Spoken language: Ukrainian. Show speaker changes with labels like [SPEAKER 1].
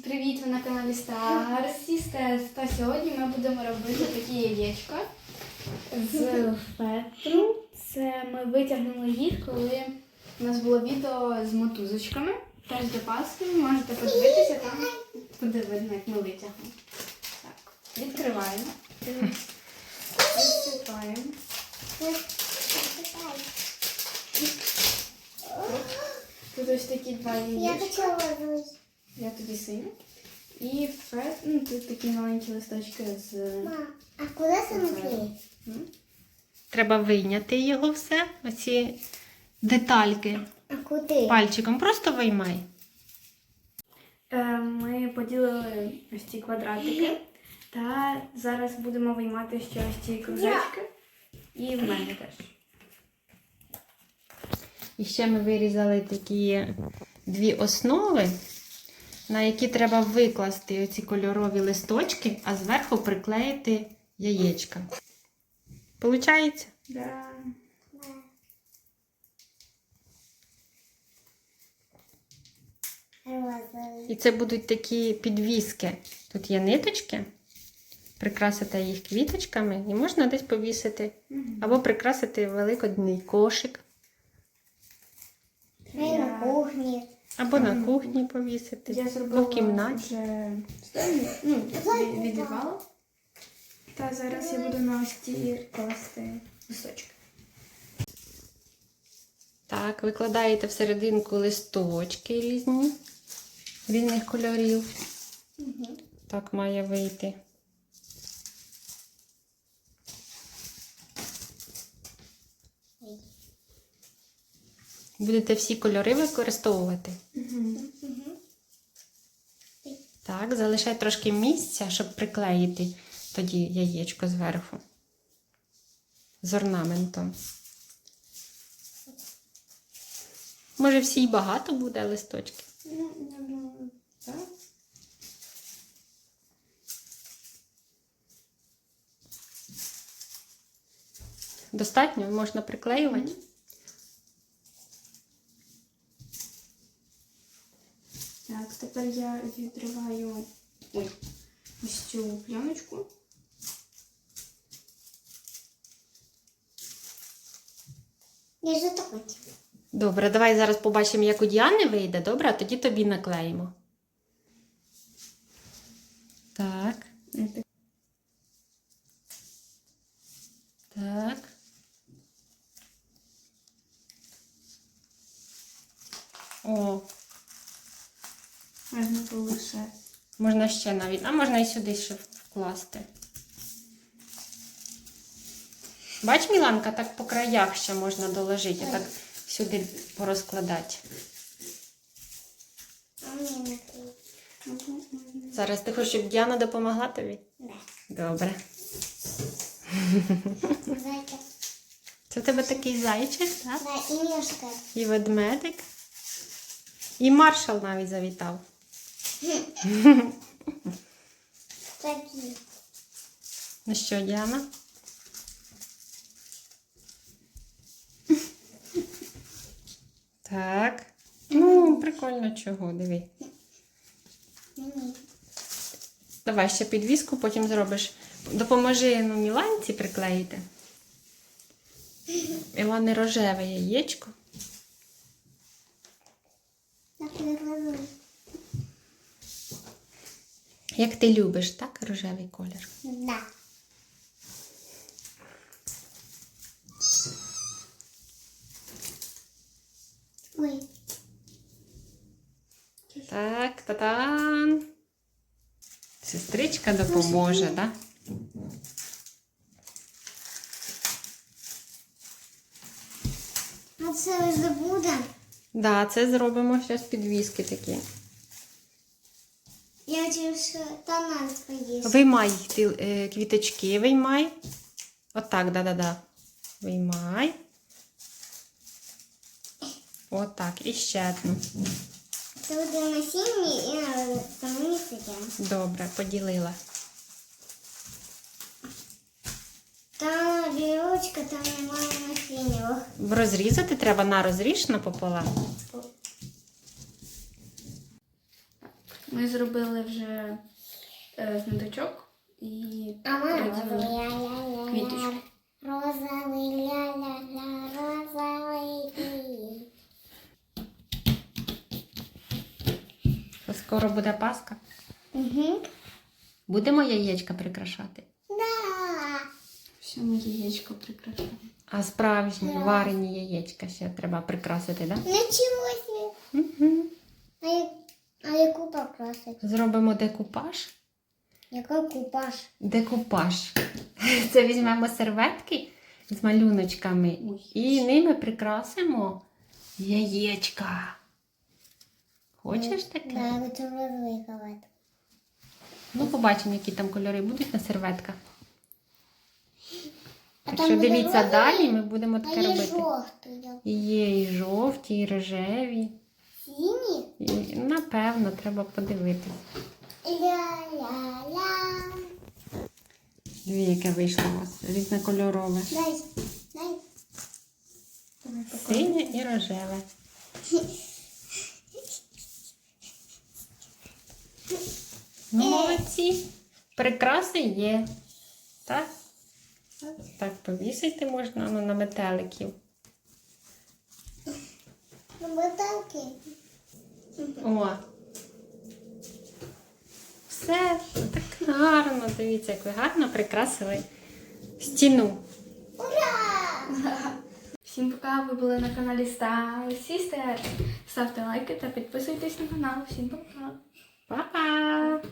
[SPEAKER 1] Привіт, ви на каналі Star Sisters. Та сьогодні ми будемо робити такі яєчка з фетру. Це ми витягнули їх, коли у нас було відео з мотузочками. Теж до Пасхи. Можете подивитися там, буде видно, як ми витягнемо. Так, відкриваємо. Відсипаємо. Тут ось такі два
[SPEAKER 2] Я
[SPEAKER 1] яєчка. Я тобі синю. І фет, ну тут такі маленькі листочки з.
[SPEAKER 2] Мам, а куди саме клеїть?
[SPEAKER 3] Треба вийняти його все, оці детальки
[SPEAKER 2] А куди?
[SPEAKER 3] пальчиком. Просто виймай.
[SPEAKER 1] Е, Ми поділили ось ці квадратики. Та зараз будемо виймати ще ось ці кружечки. І в мене теж.
[SPEAKER 3] І ще ми вирізали такі дві основи, на які треба викласти оці кольорові листочки, а зверху приклеїти яєчка. Получається?
[SPEAKER 1] Да.
[SPEAKER 3] І це будуть такі підвіски. Тут є ниточки, прикрасити їх квіточками і можна десь повісити. Або прикрасити великодний кошик,
[SPEAKER 2] на кухні.
[SPEAKER 3] Або на кухні повісити,
[SPEAKER 1] Я
[SPEAKER 3] або
[SPEAKER 1] зробила
[SPEAKER 3] в кімнаті.
[SPEAKER 1] вже стелю, ну, відірвала. Та зараз я буду на ось ці класти листочки.
[SPEAKER 3] Так, викладаєте всерединку листочки різні, різних кольорів. Так має вийти. Будете всі кольори використовувати. Так, залишай трошки місця, щоб приклеїти тоді яєчко зверху. З орнаментом. Може, всі й багато буде листочки.
[SPEAKER 1] Ну, так.
[SPEAKER 3] Достатньо, можна приклеювати.
[SPEAKER 1] Так, тепер я відриваю ой, ось цю пляночку.
[SPEAKER 2] Я ж так.
[SPEAKER 3] Добре, давай зараз побачимо, як у Діани вийде, добре, а тоді тобі наклеїмо. Так. О,
[SPEAKER 1] Можна ще.
[SPEAKER 3] можна ще навіть, а можна і сюди ще вкласти. Бач, Міланка, так по краях ще можна доложити, так сюди порозкладати. Зараз ти хочеш, щоб Діана допомогла тобі?
[SPEAKER 2] Да.
[SPEAKER 3] Добре. Це в тебе такий зайчик, так?
[SPEAKER 2] Да, і мішка.
[SPEAKER 3] І ведмедик. І маршал навіть завітав.
[SPEAKER 2] Такі.
[SPEAKER 3] Ну що, Діана? Так. Ну, прикольно чого, диви. Давай ще підвіску, потім зробиш. Допоможи ну, Міланці приклеїти. Іване рожеве яєчко.
[SPEAKER 2] Так.
[SPEAKER 3] Як ти любиш, так? Рожевий колір.
[SPEAKER 2] Да. Ой.
[SPEAKER 3] Так, та-дан. Сестричка допоможе, так? Да?
[SPEAKER 2] А це ви забуде?
[SPEAKER 3] Да, це зробимо зараз підвіски такі.
[SPEAKER 2] Я через тональську поїсть.
[SPEAKER 3] Виймай ти, е, квіточки, виймай. Отак, да-да-да. Виймай. Отак. І ще одну.
[SPEAKER 2] Це буде насіння і на самі.
[SPEAKER 3] Добре, поділила.
[SPEAKER 2] Там білочка, там немає насіння.
[SPEAKER 3] Розрізати треба на розріж напополам.
[SPEAKER 1] Ми зробили вже е, з і
[SPEAKER 2] А ми
[SPEAKER 1] приділили.
[SPEAKER 2] ля-ля-ля-ля.
[SPEAKER 1] Квіточку.
[SPEAKER 2] Розовий ля-ля-ля, розовий.
[SPEAKER 3] Скоро буде Пасха.
[SPEAKER 2] Угу.
[SPEAKER 3] Будемо яєчка прикрашати.
[SPEAKER 2] Да.
[SPEAKER 1] Все, ми яєчко прикрашаємо.
[SPEAKER 3] А справжні варені яєчка ще треба прикрасити, так? Да?
[SPEAKER 2] Нічого себе.
[SPEAKER 3] Угу.
[SPEAKER 2] А, я- а яку покрасить?
[SPEAKER 3] Зробимо декупаж.
[SPEAKER 2] Який купаж?
[SPEAKER 3] Декупаж. Це візьмемо серветки з малюночками і ними прикрасимо яєчка. Хочеш таке?
[SPEAKER 2] Я хочу розликувати.
[SPEAKER 3] Ну, побачимо, які там кольори будуть на серветках.
[SPEAKER 2] А
[SPEAKER 3] Так що дивіться далі, ми будемо таке робити.
[SPEAKER 2] жовтий.
[SPEAKER 3] Є і жовті, і рожеві.
[SPEAKER 2] Синій?
[SPEAKER 3] І, напевно, треба подивитися.
[SPEAKER 2] Ля-ля-ля.
[SPEAKER 3] Дві, яке вийшло у вас різнокольорове.
[SPEAKER 2] Дай, дай.
[SPEAKER 3] Синє і рожеве. Ну, молодці. Прикраси є. Так? Так, повісити можна ну, на метеликів. О. Все, так гарно. Дивіться, як ви гарно прикрасили стіну. Ура!
[SPEAKER 1] Всім пока, ви були на каналі Star Sister. Ставте лайки та підписуйтесь на канал. Всім пока.
[SPEAKER 3] Па-па!